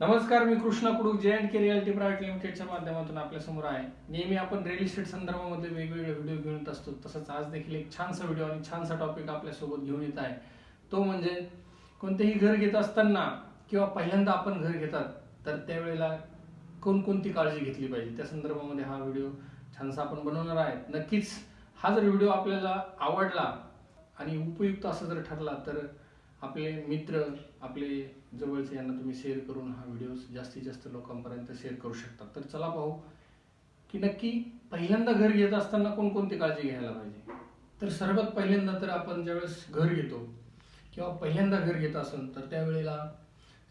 नमस्कार मी कृष्णा कुडूक जे and K realty private लिमिटेडच्या माध्यमातून आपल्यासमोर आहे. नेहमी आपण रिअल इस्टेट संदर्भामध्ये वेगवेगळे व्हिडिओ घेऊन येत असतो. तसंच आज देखील एक छानसा व्हिडिओ आणि छानसा टॉपिक आपल्यासोबत घेऊन येत आहे. तो म्हणजे कोणतेही घर घेत असताना किंवा पहिल्यांदा आपण घर घेतात तर त्यावेळेला कोणकोणती काळजी घेतली पाहिजे? त्या संदर्भामध्ये हा व्हिडिओ छानसा आपण बनवणार आहे. नक्कीच हा जर व्हिडिओ आपल्याला आवडला आणि उपयुक्त असं जर ठरला तर आपले मित्र आपले जवळचे यांना तुम्ही शेअर करून हा व्हिडिओ जास्तीत जास्त लोकांपर्यंत शेअर करू शकता. तर चला पाहू की नक्की पहिल्यांदा घर घेत असताना कोणकोणती काळजी घ्यायला पाहिजे? तर सर्वात पहिल्यांदा तर आपण ज्यावेळेस घर घेतो किंवा पहिल्यांदा घर घेत असेल तर त्यावेळेला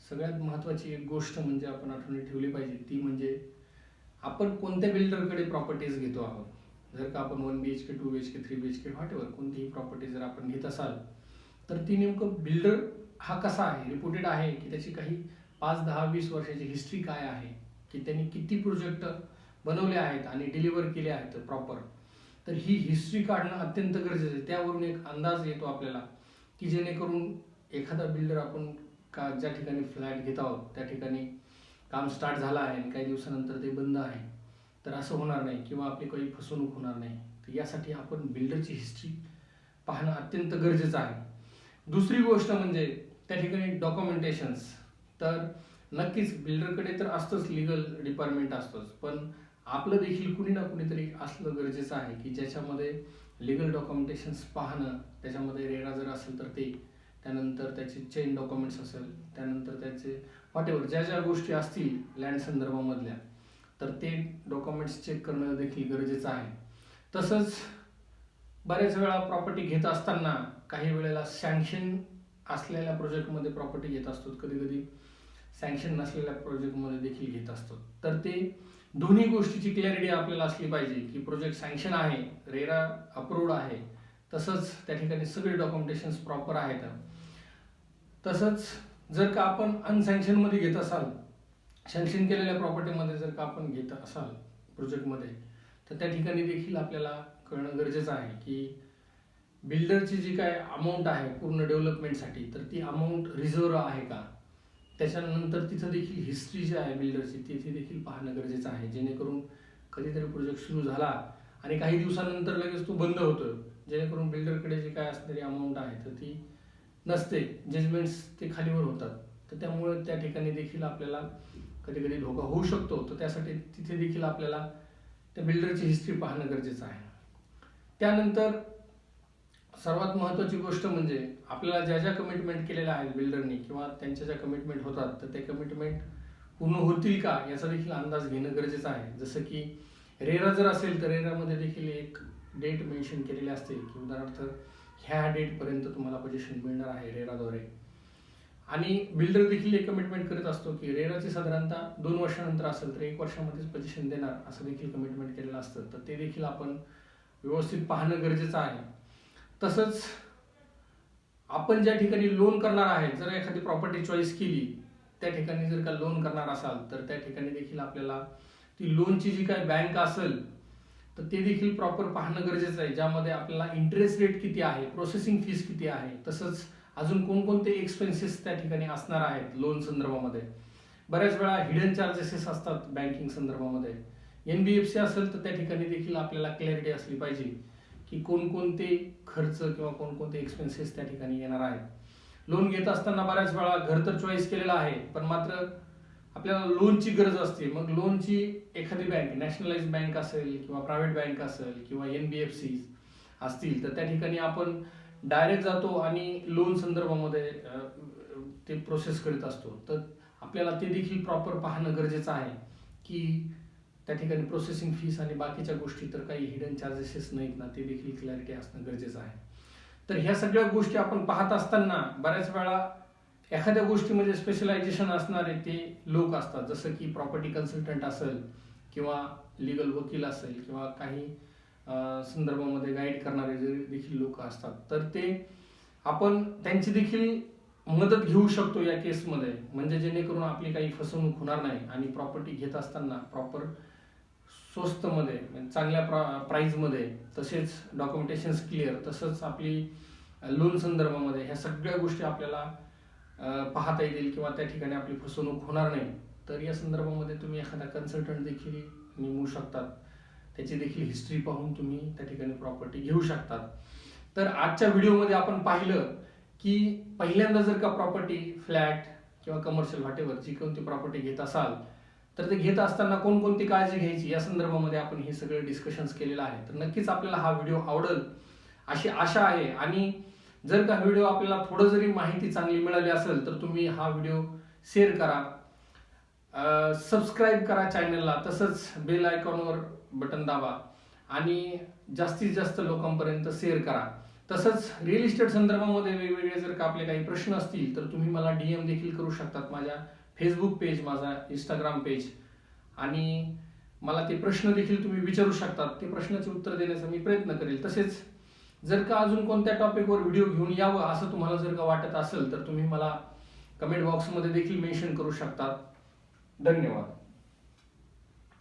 सगळ्यात महत्त्वाची एक गोष्ट म्हणजे आपण आठवणी ठेवली पाहिजे. ती म्हणजे आपण कोणत्या बिल्डरकडे प्रॉपर्टीज घेतो आहोत? जर का आपण one B H K two B H K three B H K what कोणतीही प्रॉपर्टी जर आपण घेत असाल तर ती नेमकं बिल्डर हा कसा आहे? रिपोर्टेड आहे की त्याची काही पाच दहा वीस वर्षाची हिस्ट्री काय आहे? की त्यांनी किती प्रोजेक्ट बनवले आहेत आणि डिलिव्हर केले आहेत प्रॉपर तर ही हिस्ट्री काढणं अत्यंत गरजेचं आहे. त्यावरून एक अंदाज येतो आपल्याला की जेणेकरून एखादा बिल्डर आपण का ज्या ठिकाणी फ्लॅट घेत आहोत त्या ठिकाणी काम स्टार्ट झालं आहे आणि काही दिवसानंतर ते बंद आहे तर असं होणार नाही किंवा आपली काही फसवणूक होणार नाही. तर यासाठी आपण बिल्डरची हिस्ट्री पाहणं अत्यंत गरजेचं आहे. दुसरी गोष्ट म्हणजे त्या ठिकाणी डॉक्युमेंटेशन्स तर नक्कीच बिल्डरकडे तर असतंच लिगल डिपार्टमेंट असतंच. पण आपलं देखील कुणी ना कुणीतरी असलं गरजेचं आहे की ज्याच्यामध्ये लिगल डॉक्युमेंटेशन्स पाहणं त्याच्यामध्ये रेरा जर असेल तर ते त्यानंतर त्याचे चेन डॉक्युमेंट्स असेल त्यानंतर त्याचे व्हॉट ज्या ज्या गोष्टी असतील लँड संदर्भामधल्या तर ते डॉक्युमेंट्स चेक करणं देखील गरजेचं आहे. तसंच बऱ्याच वेळा प्रॉपर्टी घेत असताना काही वेळेला सँक्शन असलेल्या प्रोजेक्टमध्ये प्रॉपर्टी घेत असतो. कधी कधी सँक्शन नसलेल्या प्रोजेक्टमध्ये देखील घेत असतो. तर ते दोन्ही गोष्टीची क्लॅरिटी आपल्याला असली पाहिजे की प्रोजेक्ट सँक्शन आहे रेरा अप्रूव्ड आहे तसंच त्या ठिकाणी सगळे डॉक्युमेंटेशन्स प्रॉपर आहेत. तसंच जर का आपण अनसँक्शनमध्ये घेत असाल सँक्शन केलेल्या प्रॉपर्टीमध्ये जर का आपण घेत असाल प्रोजेक्टमध्ये तर त्या ठिकाणी देखील आपल्याला कळणं गरजेचं आहे की बिल्डरची जी काय अमाऊंट आहे पूर्ण डेव्हलपमेंटसाठी तर ती अमाऊंट रिझर्व आहे का? त्याच्यानंतर तिथं देखील हिस्ट्री जी आहे बिल्डरची तिथे देखील पाहणं गरजेचं आहे. जेणेकरून कधीतरी प्रोजेक्ट सुरू झाला आणि काही दिवसानंतर लगेच तो बंद होतो जेणेकरून बिल्डरकडे जे काय असणारी अमाऊंट आहे तर ती नसते. जजमेंट्स ते खालीवर होतात. तर त्यामुळे त्या ठिकाणी देखील आपल्याला कधी कधी धोका होऊ शकतो. तर त्यासाठी तिथे देखील आपल्याला त्या बिल्डरची हिस्ट्री पाहणं गरजेचं आहे. त्यानंतर सर्वात महत्त्वाची गोष्ट म्हणजे आपल्याला ज्या ज्या कमिटमेंट केलेल्या आहेत बिल्डरनी किंवा त्यांच्या ज्या कमिटमेंट होतात तर ते कमिटमेंट पूर्ण होतील का याचा देखील अंदाज घेणं गरजेचं आहे. जसं की रेरा जर असेल तर रेरामध्ये देखील एक डेट मेन्शन केलेली असते की उदाहरणार्थ ह्या डेटपर्यंत तुम्हाला पोझिशन मिळणार आहे रेराद्वारे. आणि बिल्डर देखील एक कमिटमेंट करत असतो की रेराची साधारणतः दोन वर्षानंतर असेल तर एक वर्षामध्येच पोझिशन देणार असं देखील कमिटमेंट केलेलं असतं. तर ते देखील आपण व्यवस्थित पाहणं गरजेचं आहे. तसंच आपण ज्या ठिकाणी लोन करणार आहे जर एखादी प्रॉपर्टी चॉईस केली त्या ठिकाणी जर का लोन करणार असाल तर त्या ठिकाणी देखील आपल्याला ती लोनची जी काय बँक असेल तर ते देखील प्रॉपर पाहणं गरजेचं आहे. ज्यामध्ये आपल्याला इंटरेस्ट रेट किती आहे प्रोसेसिंग फीस किती आहे तसंच अजून कोणकोणते एक्सपेन्सेस त्या ठिकाणी असणार आहेत लोन संदर्भामध्ये. बऱ्याच वेळा हिडन चार्जेसेस असतात बँकिंग संदर्भामध्ये. एन बी एफ सी असेल तर त्या ठिकाणी देखील आपल्याला क्लॅरिटी असली पाहिजे की कोणकोणते खर्च किंवा कोणकोणते एक्सपेन्सेस त्या ठिकाणी येणार आहेत. लोन घेत असताना बऱ्याच वेळा घर तर चॉईस केलेलं आहे पण मात्र आपल्याला लोनची गरज असते. मग लोनची एखादी बँक नॅशनलाइज बँक असेल किंवा प्रायव्हेट बँक असेल किंवा एन बी एफ सी असतील तर त्या ठिकाणी आपण डायरेक्ट जातो आणि लोन संदर्भामध्ये ते प्रोसेस करीत असतो. तर आपल्याला ते देखील प्रॉपर पाहणं गरजेचं आहे की त्या ठिकाणी प्रोसेसिंग फीस आणि बाकीच्या गोष्टी तर काही हिडन चार्जेसेस नाहीत ना ते देखील क्लॅरिटी असणं गरजेचं आहे. तर ह्या सगळ्या गोष्टी आपण पाहत असताना बऱ्याच वेळा एखाद्या गोष्टीमध्ये स्पेशलायझेशन असणारे ते लोक असतात. जसं की प्रॉपर्टी कन्सल्टंट असेल किंवा लिगल वकील असेल किंवा काही संदर्भामध्ये गाईड करणारे जे देखील लोक असतात. तर ते आपण त्यांची देखील मदत घेऊ शकतो या केसमध्ये म्हणजे जेणेकरून आपली काही फसवणूक होणार नाही आणि प्रॉपर्टी घेत असताना प्रॉपर स्वस्तमध्ये म्हणजे चांगल्या प्रा प्राईजमध्ये तसेच डॉक्युमेंटेशन्स क्लिअर तसंच आपली लोन संदर्भामध्ये ह्या सगळ्या गोष्टी आपल्याला पाहता येतील किंवा त्या ठिकाणी आपली फसवणूक होणार नाही. तर या संदर्भामध्ये तुम्ही एखादा कन्सल्टंट देखील नेमू शकतात. त्याची देखील हिस्ट्री पाहून तुम्ही त्या ठिकाणी प्रॉपर्टी घेऊ शकतात. तर आजच्या व्हिडिओमध्ये आपण पाहिलं की पहिल्यांदा जर का प्रॉपर्टी फ्लॅट किंवा कमर्शियल वाटेवर जी कोणती प्रॉपर्टी घेत असाल तर ते घेत असताना कोणकोणती काळजी घ्यायची? या संदर्भामध्ये आपण हे सगळे डिस्कशन्स केलेलं आहे. तर नक्कीच आपल्याला हा व्हिडिओ आवडेल अशी आशा आहे. आणि जर का व्हिडिओ आपल्याला थोडं जरी माहिती चांगली मिळाली असेल तर तुम्ही हा व्हिडिओ शेअर करा. सबस्क्राईब करा चॅनलला तसंच बेल आयकॉनवर बटन दाबा. आणि जास्तीत जास्त लोकांपर्यंत शेअर करा. तसंच रिअल इस्टेट संदर्भामध्ये वेगवेगळे जर का आपले काही प्रश्न असतील तर तुम्ही मला डीएम देखील करू शकतात. माझ्या फेसबुक पेज माझा इंस्टाग्राम पेज आणि मला ते प्रश्न देखील तुम्ही विचारू शकतात. ते प्रश्नाचे उत्तर देण्याचा मी प्रयत्न करेल. तसेच जर का अजून कोणत्या टॉपिकवर व्हिडिओ घेऊन यावं असं तुम्हाला जर का वाटत असेल तर तुम्ही मला कमेंट बॉक्समध्ये देखील मेन्शन करू शकतात. धन्यवाद.